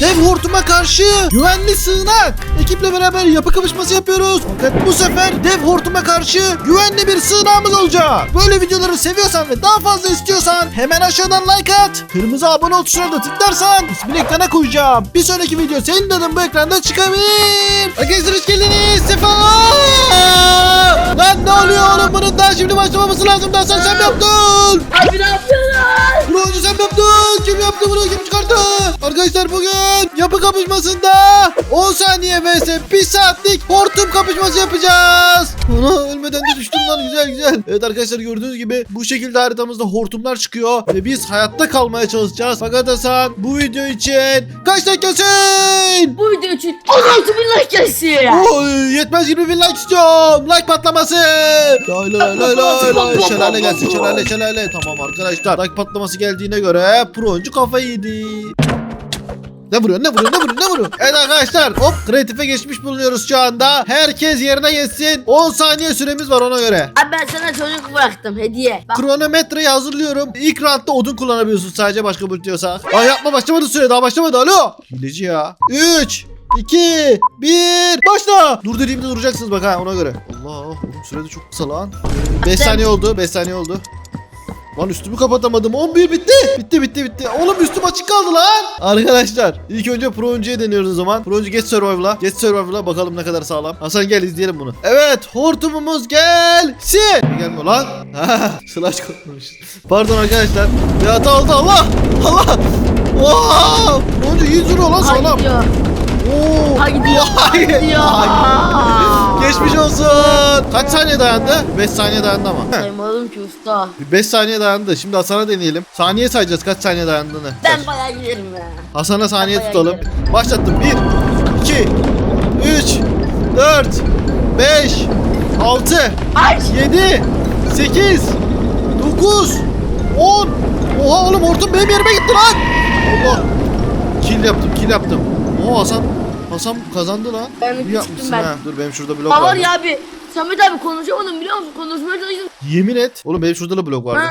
Dev hortuma karşı güvenli sığınak. Ekiple beraber yapı kapışması yapıyoruz. Fakat bu sefer dev hortuma karşı güvenli bir sığınağımız olacak. Böyle videoları seviyorsan ve daha fazla istiyorsan hemen aşağıdan like at. Kırmızı abone ol tuşuna da tıklarsan ismini ekrana koyacağım. Bir sonraki video senin adın bu ekranda çıkabilir. Arkadaşlar hoş geldiniz. Sefa! Lan ne oluyor oğlum bunun daha şimdi başlamaması lazım. Daha sen sen yaptın? Abi ne yapıyorsun? Önce sen mi yaptın? Kim yaptı bunu? Kim çıkarttı? Arkadaşlar bugün yapı kapışmasında 10 saniye vs 1 saatlik hortum kapışması yapacağız. Ana ölmeden de düştüm lan güzel güzel. Evet arkadaşlar gördüğünüz gibi bu şekilde haritamızda hortumlar çıkıyor ve biz hayatta kalmaya çalışacağız. Fakat Hasan bu video için kaç dakikasın? Bu video için 16 bin like gelsin. Oy, yetmez 20 bin like istiyorum. Like patlaması. Lay lay lay lay lay. Şelale gelsin şelale şelale. Tamam arkadaşlar like patlaması geldiğine göre pro oyuncu kafayı yedi. Ne vuruyor ne vuruyor ne vuruyor ne vuruyor? Evet arkadaşlar hop kreatife geçmiş bulunuyoruz şu anda. Herkes yerine geçsin. 10 saniye süremiz var ona göre. Abi ben sana çocuk bıraktım hediye. Bak Kronometreyi hazırlıyorum. İlk roundda odun kullanabiliyorsun sadece başka bir diyorsak. Ay yapma başlamadı süre daha başlamadı alo. Hileci ya. 3 2 1 başla. Dur dediğimde duracaksınız bak ha ona göre. Allah oğlum sürede çok kısa lan. 5 saniye oldu 5 saniye oldu. Lan üstümü kapatamadım. 11 bitti. Bitti bitti bitti. Oğlum üstüm açık kaldı lan. Arkadaşlar ilk önce pro oyuncuya deniyoruz o zaman. Pro oyuncu geç survival'a. Geç survival'a bakalım ne kadar sağlam. Hasan gel izleyelim bunu. Evet hortumumuz gelsin. Gelmiyor lan. Slash koymuş. Pardon arkadaşlar. Bir hata oldu Allah. Allah. Pro oyuncu iyi duruyor lan sağlam. gidiyor. Oo. Ha gidiyor. Ha Vay. gidiyor. Vay. Geçmiş olsun. Kaç saniye dayandı? 5 saniye dayandı ama. Saymadım ki usta. 5 saniye dayandı. Şimdi Hasan'a deneyelim. Saniye sayacağız kaç saniye dayandığını. Ben bayağı giderim ya. Hasan'a saniye bayağı tutalım. Başlattım. 1, 2, 3, 4, 5, 6, Ay. 7, 8, 9, 10. Oha oğlum hortum benim yerime gitti lan. Allah. Kill yaptım, kill yaptım. Oo Hasan, Hasan kazandı lan. Ben İyi yapmışsın ben. ha. Dur benim şurada blok var. var ya abi. Samet abi konuşamadım biliyor musun? Konuşmaya çalıştım. Yemin et. Oğlum benim şurada da blok vardı.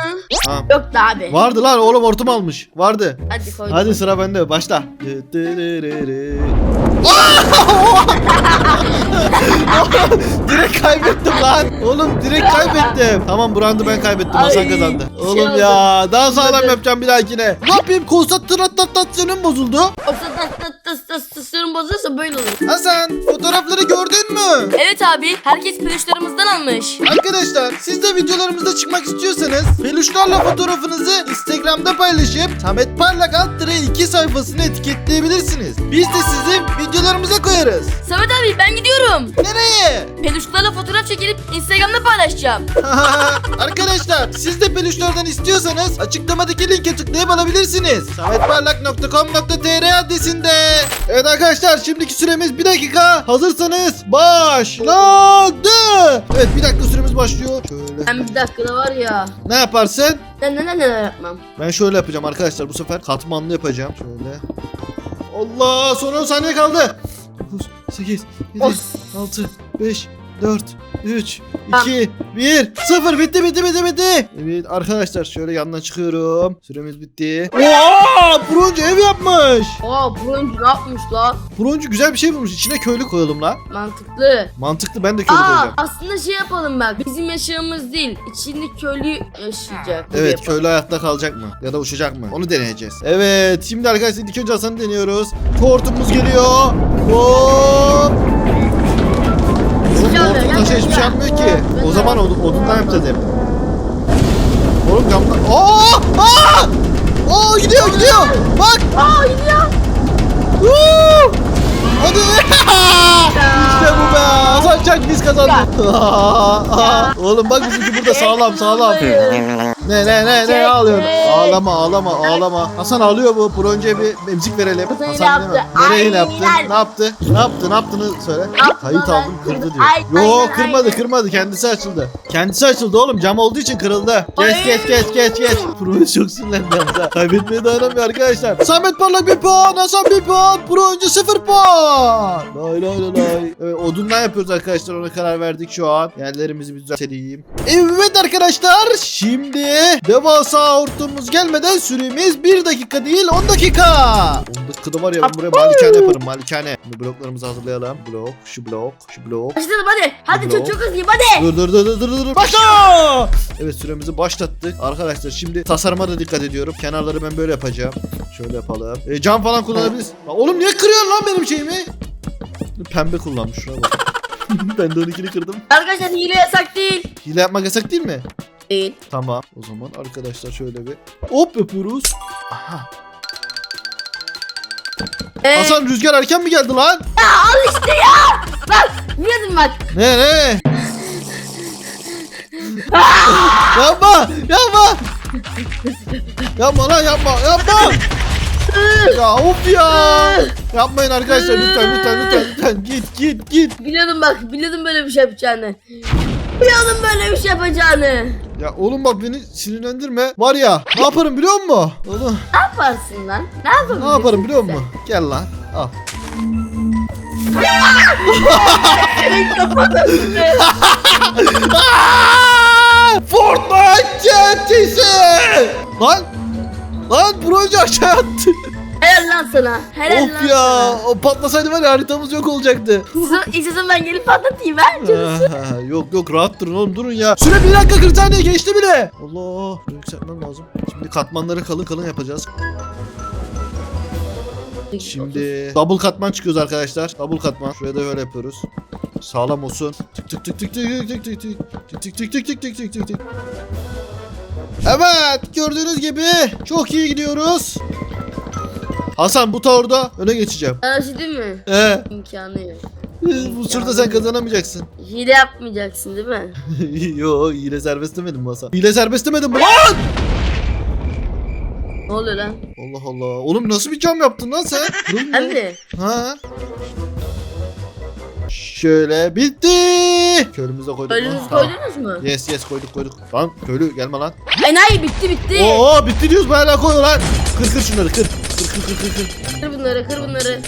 Ha. Ha. Yok da abi. Vardı lan oğlum hortum almış. Vardı. Hadi koy. Hadi sıra bende. Başla. direkt kaybettim lan. Oğlum direkt kaybettim. Tamam bu roundu ben kaybettim. Hasan Ay, kazandı. şey Oğlum oldu. ya daha sağlam Hadi. yapacağım bir dahakine. Ne yapayım? Konsantrasyonum bozuldu. Tasarım bozulursa böyle olur. Hasan fotoğrafları gördün mü? Evet abi. Herkes peluşlarımızdan almış. Arkadaşlar siz de videolarımızda çıkmak istiyorsanız peluşlarla fotoğrafınızı Instagram'da paylaşıp Samet Parlak alt tire 2 sayfasını etiketleyebilirsiniz. Biz de sizi videolarımıza koyarız. Samet abi ben gidiyorum. Nereye? Peluşlarla fotoğraf çekilip Instagram'da paylaşacağım. Arkadaşlar siz de peluşlardan istiyorsanız açıklamadaki linke tıklayıp alabilirsiniz. sametparlak.com.tr adresinde. Evet arkadaşlar şimdiki süremiz 1 dakika. Hazırsanız başladı. Evet 1 dakika süremiz başlıyor. Şöyle. Ben bir dakikada var ya. Ne yaparsın? Ben neler neler yapmam. Ben şöyle yapacağım arkadaşlar bu sefer katmanlı yapacağım. Şöyle. Allah son 10 saniye kaldı. 9, 8, 7, Of. 6, 5, 4, 3, Tamam. 2, 1, 0 bitti bitti bitti bitti. Evet arkadaşlar şöyle yandan çıkıyorum. Süremiz bitti. Oha! Broncu ev yapmış. Aa oyuncu ne yapmış la? Broncu güzel bir şey bulmuş. İçine köylü koyalım lan. Mantıklı. Mantıklı ben de köylü Aa koyacağım. aslında şey yapalım bak. Bizim yaşamımız değil. İçinde köylü yaşayacak. Gibi Evet yapalım. köylü hayatta kalacak mı? Ya da uçacak mı? Onu deneyeceğiz. Evet şimdi arkadaşlar ilk önce Hasan'ı deniyoruz. Tortumuz geliyor. Hop. Taşa gel, hiçbir şey gel. yapmıyor ki. O zaman odun, odundan yapacağız hep. Oğlum camdan... Aa! Aa! Aa gidiyor gidiyor. Bak. Aa gidiyor. Woo! Hadi. işte bu be. Hasan Çak biz kazandık. Oğlum bak bizimki burada sağlam sağlam. Ne ne ne ne ağlıyorsun? Ağlama ağlama ağlama. Hasan ağlıyor bu. Pro önce bir emzik verelim. Hasan Hasan yine yaptı. Nereye yine yaptı? Ne yaptı? Ne yaptı? Ne yaptığını söyle. Kayıt aldım kırdı diyor. Yo kırmadı kırmadı. Kendisi açıldı. Kendisi açıldı oğlum. Cam olduğu için kırıldı. Geç geç geç geç geç. Pro çok sinirlendi Hamza. Kaybetmeye dayanamıyor arkadaşlar. Samet Parlak bir puan. Hasan bir puan. Pro önce sıfır puan. Lay lay lay lay. Evet, odundan yapıyoruz arkadaşlar. Ona karar verdik şu an. Yerlerimizi bir düzeltelim. Evet arkadaşlar. Şimdi Ve devasa hortumumuz gelmeden süremiz 1 dakika değil 10 dakika. 10 dakikada var ya ben buraya malikane yaparım malikane. Şimdi bloklarımızı hazırlayalım. Blok, şu blok, şu blok. Başladım hadi. Hadi çok çok hızlıyım hadi. Dur dur dur dur dur dur. Başla! Evet süremizi başlattık. Arkadaşlar şimdi tasarıma da dikkat ediyorum. Kenarları ben böyle yapacağım. Şöyle yapalım. E, cam falan kullanabiliriz. Lan Oğlum niye kırıyorsun lan benim şeyimi? Pembe kullanmış şuna bak. ben de onunkini kırdım. Arkadaşlar hile yasak değil. Hile yapmak yasak değil mi? Değil. Tamam. O zaman arkadaşlar şöyle bir hop yapıyoruz. Aha. Ee, Hasan rüzgar erken mi geldi lan? al işte ya. Bak biliyordum bak. Ne ne? yapma yapma. Yapma lan yapma yapma. ya of ya. Yapmayın arkadaşlar lütfen lütfen lütfen lütfen git git git. Biliyordum bak. Biliyordum böyle bir şey yapacağını. Biliyordum böyle bir şey yapacağını. Ya oğlum bak beni sinirlendirme. Var ya ne yaparım biliyor musun? Oğlum Ne yaparsın lan? Ne yapabilirsin? ne yaparım biliyor musun? Gel lan al. Senin kafanı. Aa! Fortnite çetesi! Lan! Lan proje aşağı attı. Helal lan sana. Helal lan of ya. sana. O patlasaydı var ya haritamız yok olacaktı. İstiyorsan- İstiyorsan ben gelip patlatayım ha. Ah, yok yok rahat durun oğlum durun ya. Süre 1 dakika 40 saniye geçti bile. Allah. Şunu Yükseltmem lazım. Şimdi katmanları kalın kalın yapacağız. Şimdi double katman çıkıyoruz arkadaşlar. Double katman. Şuraya da böyle yapıyoruz. Sağlam olsun. Tık tık tık tık tık tık tık tık tık tık tık tık tık tık tık tık tık. Evet gördüğünüz gibi çok iyi gidiyoruz. Hasan bu taurda öne geçeceğim. Sana şey değil mi? Ee, İmkanı yok. bu turda sen kazanamayacaksın. Hile yapmayacaksın değil mi? Yo hile serbest demedim mi Hasan? Hile serbest demedim mi lan? Ne oluyor lan? Allah Allah. Oğlum nasıl bir cam yaptın lan sen? Hem de. Ha? Şöyle bitti. Köylümüze koyduk. Tamam. koydunuz mu? Yes yes koyduk koyduk. Lan köylü gelme lan. Enayi bitti bitti. Oo bitti diyoruz hala koy lan. Kır kır şunları. Kır kır kır kır kır. Kır bunları kır bunları.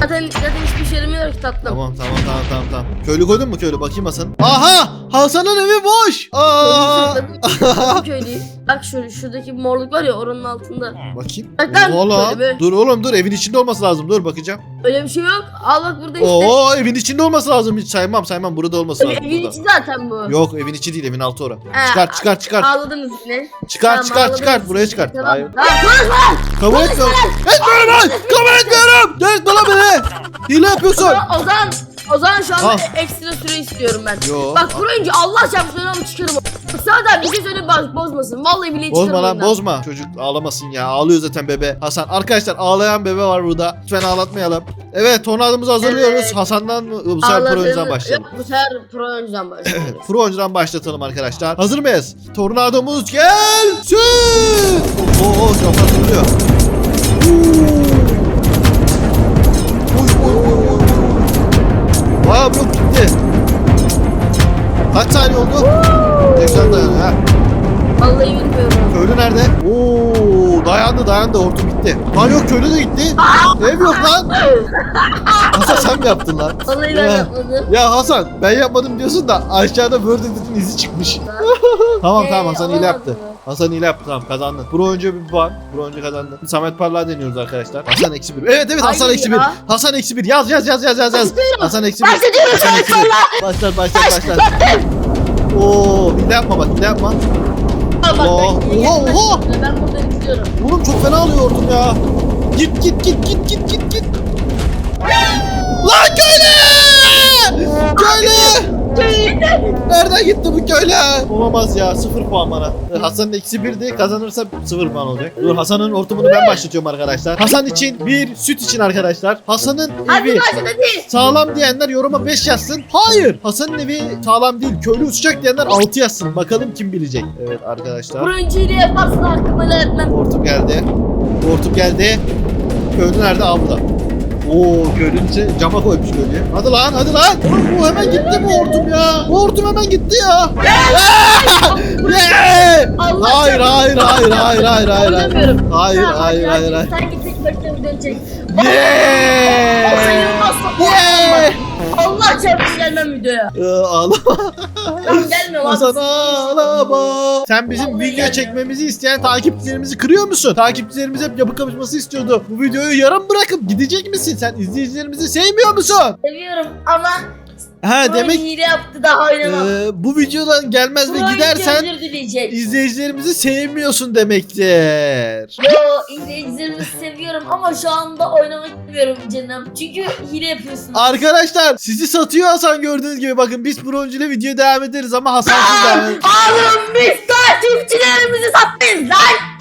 Zaten zaten hiçbir şey yaramıyor ki tatlım. Tamam tamam tamam tamam tamam. Köylü koydun mu köylü bakayım Hasan. Aha Hasan'ın evi boş. Aa. Köylüyü. Bak şu şuradaki morluk var ya oranın altında. Bakayım. Bak lan, lan. şöyle bir- Dur oğlum dur evin içinde olması lazım. Dur bakacağım. Öyle bir şey yok. Al bak burada işte. Oo evin içinde olması lazım. Hiç saymam saymam. Burada olması lazım. evin burada. içi zaten bu. Yok evin içi değil evin altı ora. Ha, Çıkart çıkart çıkart. Ağladınız yine. Çıkart Tamam, ağladınız. çıkart. Buraya çıkart. Tamam. Hayır. Tamam konuşma. Kabul etmiyorum. Etmiyorum lan. Kabul etmiyorum. Hile yapıyorsun. O zaman o zaman şu anda Al. ekstra süre istiyorum ben. Yo. Bak kuruyunca Allah çarpsın ama çıkarım. Sağdan bir şey söyle bak bozmasın. Vallahi bile çıkarım. Bozma lan oyundan. bozma. Çocuk ağlamasın ya. Ağlıyor zaten bebe. Hasan arkadaşlar ağlayan bebe var burada. Lütfen ağlatmayalım. Evet tornadomuzu hazırlıyoruz. Evet. Hasan'dan mı? Bu sefer Ağladığını- oyuncudan başlayalım. Yok bu sefer pro oyuncudan başlayalım. Pro oyuncudan başlatalım arkadaşlar. Hazır mıyız? Tornadomuz gelsin. Oo camlar kırılıyor. Oy Blok gitti. Kaç saniye oldu? Tekrar dayanıyor ha. Vallahi bilmiyorum. Köylü nerede? Oo dayandı dayandı hortum gitti. Lan yok köylü de gitti. Ev yok lan. Hasan sen mi yaptın lan? Vallahi ben Ya. yapmadım. Ya Hasan ben yapmadım diyorsun da aşağıda Word Edit'in izi çıkmış. tamam Ee, tamam Hasan olamadı yaptı. mı? Hasan hile yaptı tamam kazandın. Pro oyuncu bir puan. Pro oyuncu kazandı. Samet Parlak'ı deniyoruz arkadaşlar. Hasan eksi bir. Evet evet Hasan eksi bir. Hasan eksi bir. Yaz yaz yaz yaz yaz yaz. Hasan eksi bir. Hasan Samet bir. Başlar başlar başlar. Oo hile yapma bak hile yapma. Allah, ben- oha, oha. Ben buradan istiyorum. Oğlum çok fena alıyor hortum ya. Git git git git git git git. Lan köylü! Köylü! Nereden gitti bu köylü? Olamaz ya sıfır puan bana. Hasan'ın eksi birdi kazanırsa sıfır puan olacak. Dur Hasan'ın ortamını ben başlatıyorum arkadaşlar. Hasan için bir süt için arkadaşlar. Hasan'ın Hadi evi başla hadi. sağlam diyenler yoruma 5 yazsın. Hayır Hasan'ın evi sağlam değil köylü uçacak diyenler 6 yazsın. Bakalım kim bilecek. Evet arkadaşlar. Oyuncuyla yaparsın hakkımı etmem. Hortum geldi. Hortum geldi. Köylü nerede? Aa burada. Oo içine cama koymuş köylüyü. Hadi lan hadi lan. Oğlum bu hemen gitti bu hortum ya. Bu hortum hemen gitti ya. Allah Hayır hayır hayır hayır hayır hayır. Hayır hayır hayır hayır. git tek başına çek. Yeah! Yeah! Allah çarpsın gelmem videoya. Ee, ağlama. Tamam gelme. istemiyorum. Hasan ağlama. Sen bizim Vallahi video gelmiyor. çekmemizi isteyen takipçilerimizi kırıyor musun? Takipçilerimiz hep yapı kapışması istiyordu. Bu videoyu yarım bırakıp gidecek misin? Sen izleyicilerimizi sevmiyor musun? Seviyorum ama Ha Demek... hile yaptı daha oynamam. e, bu videodan gelmez ve gidersen özür dileyecek. izleyicilerimizi sevmiyorsun demektir. Yo izleyicilerimizi seviyorum ama şu anda oynamak istemiyorum canım. Çünkü hile yapıyorsun. Arkadaşlar sizi satıyor Hasan gördüğünüz gibi. Bakın biz Broncu ile video devam ederiz ama Hasan'sız devam ederiz. Oğlum biz takipçilerimizi satmayız lan.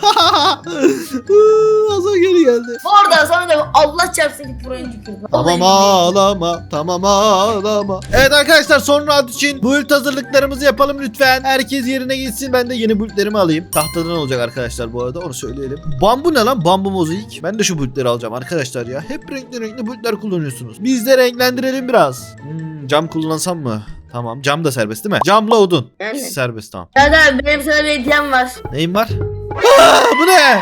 Hasan geri geldi. Bu arada sana da Allah çarpsın pro oyuncu kırdı. Tamam ağlama, tamam ağlama. Evet arkadaşlar son round için build hazırlıklarımızı yapalım lütfen. Herkes yerine gitsin. Ben de yeni buildlerimi alayım. Tahtadan olacak arkadaşlar bu arada onu söyleyelim. Bambu ne lan? Bambu mozaik. Ben de şu buildleri alacağım arkadaşlar ya. Hep renkli renkli buildler kullanıyorsunuz. Biz de renklendirelim biraz. Hmm, cam kullansam mı? Tamam cam da serbest değil mi? Camla odun. Yani. Serbest tamam. Evet abi benim sana bir hediyem var. Neyin var? Aa, bu ne?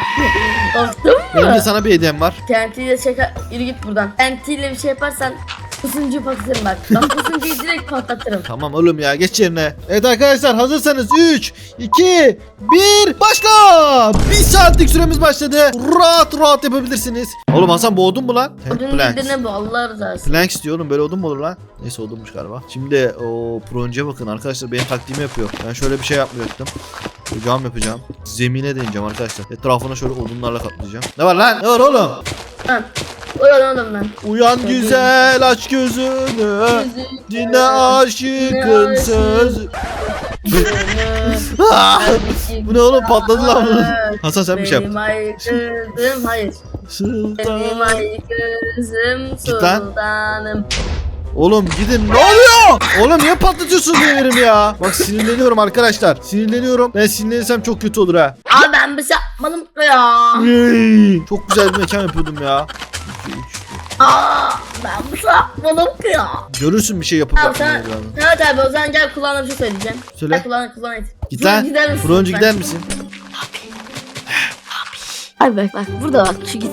Korktun mu? de sana bir hediyem var. TNT ile. Yürü git buradan. TNT ile bir şey yaparsan pusuncuyu patlatırım bak. Bak pusuncuyu direkt patlatırım. Tamam oğlum ya geç yerine. Evet arkadaşlar hazırsanız 3, 2, 1 başla. Bir saatlik süremiz başladı. Rahat rahat yapabilirsiniz. Oğlum Hasan bu odun mu lan? Odun planks. ne bu Allah rızası. Planks diyor oğlum böyle odun mu olur lan? Neyse odunmuş galiba. Şimdi o proncuya bakın arkadaşlar benim taktiğimi yapıyor. Ben şöyle bir şey yapmayacaktım. Cam yapacağım. Zemine değineceğim arkadaşlar. Etrafına şöyle odunlarla kaplayacağım. Ne var lan? Ne var oğlum? Lan. Oğlum lan. Uyan güzel aç gözünü. Dinle aşıkın sözü. Ah! Bu ne oğlum patladı lan bu. Hasan sen bir şey yap. Benim ay kızım hayır. Benim ay kızım sultanım. Oğlum gidin ne oluyor? Oğlum niye patlatıyorsun devrimi ya? Bak sinirleniyorum arkadaşlar. Sinirleniyorum. Ben sinirlenirsem çok kötü olur ha. Abi ben bir şey yapmadım ya. Yey! Çok güzel bir mekan yapıyordum ya. Aa, ben şey yapmadım ki ya. Görürsün bir şey yapıp Tamam sen. yapmayı. Evet abi o zaman gel kulağına bir şey söyleyeceğim. Söyle. Gel kulağına kulağına et. Git lan. gider misin Broncu lütfen? gider misin? Abi bak bak burada bak şu git.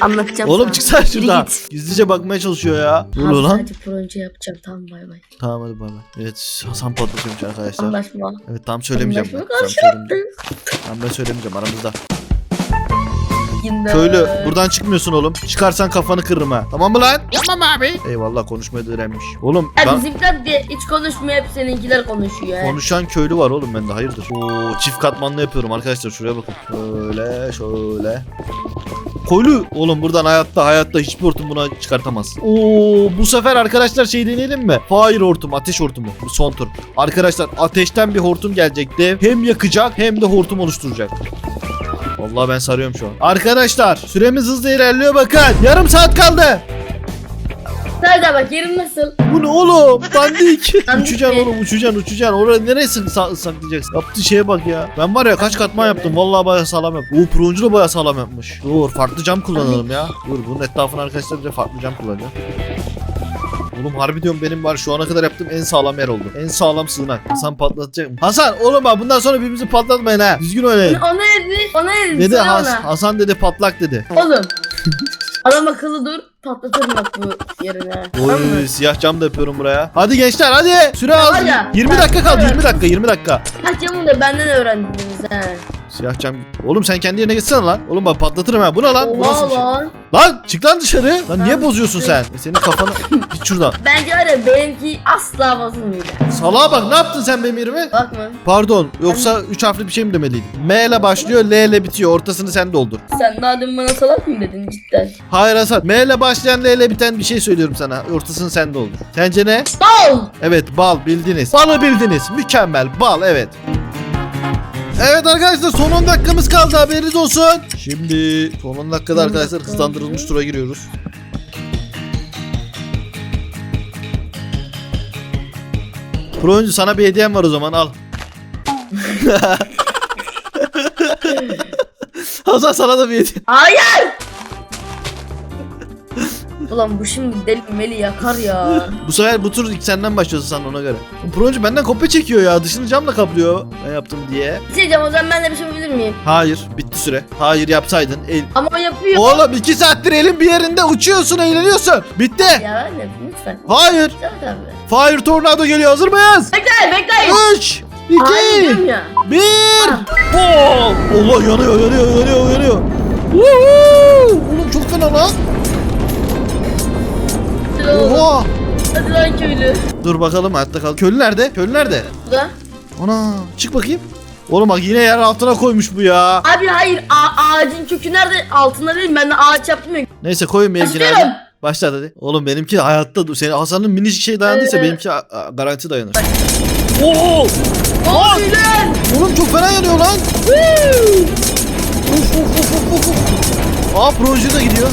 Anlatacağım Oğlum sana. çıksana Yürü şuradan. git. Gizlice bakmaya çalışıyor ya. Ne Abi oluyor lan? sadece proje yapacağım tamam bay bay. Tamam hadi bay bay. Evet Hasan patlatıyormuş arkadaşlar. Anlaşma. Evet tamam söylemeyeceğim ben. Anlaşma Tamam söylemeyeceğim. Tamam ben söylemeyeceğim aramızda. Yine. Köylü buradan çıkmıyorsun oğlum. Çıkarsan kafanı kırırım ha. Tamam mı lan? Tamam abi. Eyvallah konuşmayı da öğrenmiş. Oğlum Ya ben... bizimkiler de hiç konuşmuyor hep seninkiler konuşuyor. Konuşan köylü var oğlum bende hayırdır. Oo çift katmanlı yapıyorum arkadaşlar şuraya bakın. Şöyle şöyle. Köylü oğlum buradan hayatta hayatta hiçbir hortum buna çıkartamaz. Oo bu sefer arkadaşlar şey deneyelim mi? Fire hortum ateş hortumu. Bu son tur. Arkadaşlar ateşten bir hortum gelecekti. Hem yakacak hem de hortum oluşturacak. Vallahi ben sarıyorum şu an. Arkadaşlar süremiz hızlı ilerliyor bakın. Yarım saat kaldı. Nerede bak yerin nasıl? Bu ne oğlum? Dandik uçacaksın oğlum uçacaksın uçacaksın. Oraya nereye sak saklayacaksın? Yaptığı şeye bak ya. Ben var ya kaç katman yaptım. Vallahi bayağı sağlam yaptım. Oo Proncu da bayağı sağlam yapmış. Dur farklı cam kullanalım ya. Dur bunun etrafına arkadaşlar bir de farklı cam kullanacağım. Oğlum harbi diyorum benim var şu ana kadar yaptığım en sağlam yer oldu. En sağlam sığınak. Hasan patlatacak mı? Hasan oğlum bak bundan sonra birbirimizi patlatmayın ha. Düzgün oynayın. Ona dedi, ona dedi. Dedi söyle Has ona. Hasan dedi patlak dedi. Oğlum. Adam akıllı dur. Patlatırım bak bu yerine. Tamam mı? Oy siyah cam da yapıyorum buraya. Hadi gençler hadi. Süre az. var ya, 20 ben- dakika kaldı. evet. 20 dakika 20 dakika. Kaç yamını da benden öğrendiniz he. Siyah cam. Oğlum sen kendi yerine gitsene lan. Oğlum bak patlatırım ha. Bu ne lan? Bu nasıl bir şey? lan. Lan çık lan dışarı. Lan niye bozuyorsun sen? E, Senin kafanı git şuradan. Bence var ya benimki asla bozulmayacak. Salağa bak ne yaptın sen benim yerime? Bakma. Pardon yoksa 3 harfli bir şey mi demeliydim? M ile başlıyor L ile bitiyor. Ortasını sen doldur. Sen daha dün bana salak mı dedin cidden? Hayır Hasan. M ile başlayan L ile biten bir şey söylüyorum sana. Ortasını sen doldur. Sence ne? Bal! Evet bal bildiniz. Balı bildiniz. Mükemmel bal evet. Evet arkadaşlar son 10 dakikamız kaldı haberiniz olsun. Şimdi son 10 dakikada arkadaşlar hızlandırılmış tura giriyoruz. Pro oyuncu sana bir hediyem var o zaman al. Hasan sana da bir hediye. Hayır! Ulan bu şimdi deli meli yakar ya. Bu sefer bu tur ilk senden başlıyorsun sen ona göre. Oyuncu benden kopya çekiyor ya. Dışını camla kaplıyor. Ben yaptım diye. Bir şey diyeceğim o zaman ben de bir şey yapabilir miyim? Hayır bitti süre. Hayır yapsaydın. El... Ama o yapıyor. Oğlum iki saattir elin bir yerinde uçuyorsun eğleniyorsun. Bitti. Ya de lütfen. Hayır. Tamam tabii. Fire Tornado geliyor hazır mıyız? Bekleyin bekleyin. 3 Hayır diyorum ya. bir. Oh! Allah yanıyor yanıyor yanıyor yanıyor. Woohoo! Oğlum çok fena lan. Hadi lan köylü. Dur bakalım hayatta kal. Köylü nerede? Köylü nerede? Burada. Ana çık bakayım. Oğlum bak yine yer altına koymuş bu ya. Abi hayır a- ağacın kökü nerede? Altında değil ben de ağaç yaptım ya. Neyse koyun hadi. Başla hadi. Oğlum benimki hayatta dur. Senin Hasan'ın minicik şey dayandıysa Ee. benimki a- a- garanti dayanır. Oo! Oy lan. Oğlum çok fena yanıyor lan. Woo! Of of of of of. Aa proje de gidiyor.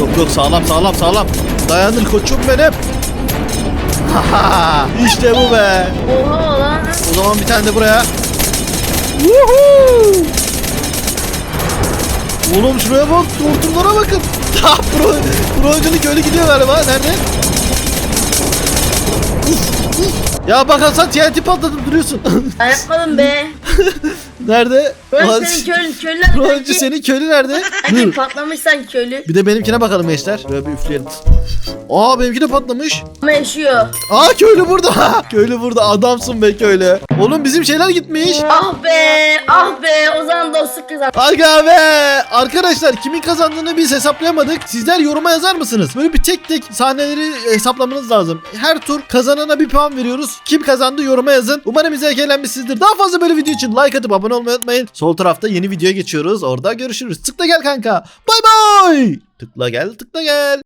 Yok yok sağlam sağlam sağlam. Dayanır koçum benim. işte bu be. Oha lan. O zaman bir tane de buraya. Woohoo! Oğlum şuraya bak, tortumlara bakın. Ha, pro, proncunun köylü gidiyor galiba. Nerede? Ya bak Hasan TNT patlatıp duruyorsun. Ben yapmadım be. nerede? Böyle Ulan, senin köylü köylüler Proncu sanki. senin köylü nerede? Dur. patlamış sanki köylü. Bir de benimkine bakalım gençler. Şöyle bir üfleyelim. Aa benimki de patlamış. Ama yaşıyor. Aa köylü burada. köylü burada. Adamsın be köylü. Oğlum bizim şeyler gitmiş. Ah be ah be o zaman dostluk kazan. Aga be! Arkadaşlar kimin kazandığını biz hesaplayamadık. Sizler yoruma yazar mısınız? Böyle bir tek tek sahneleri hesaplamanız lazım. Her tur kazanana bir puan veriyoruz. Kim kazandı yoruma yazın. Umarım izleyerek eğlenmişsinizdir. Daha fazla böyle video için like atıp abone olmayı unutmayın. Sol tarafta yeni videoya geçiyoruz. Orada görüşürüz. Tıkla gel kanka. Bay bay. Tıkla gel tıkla gel.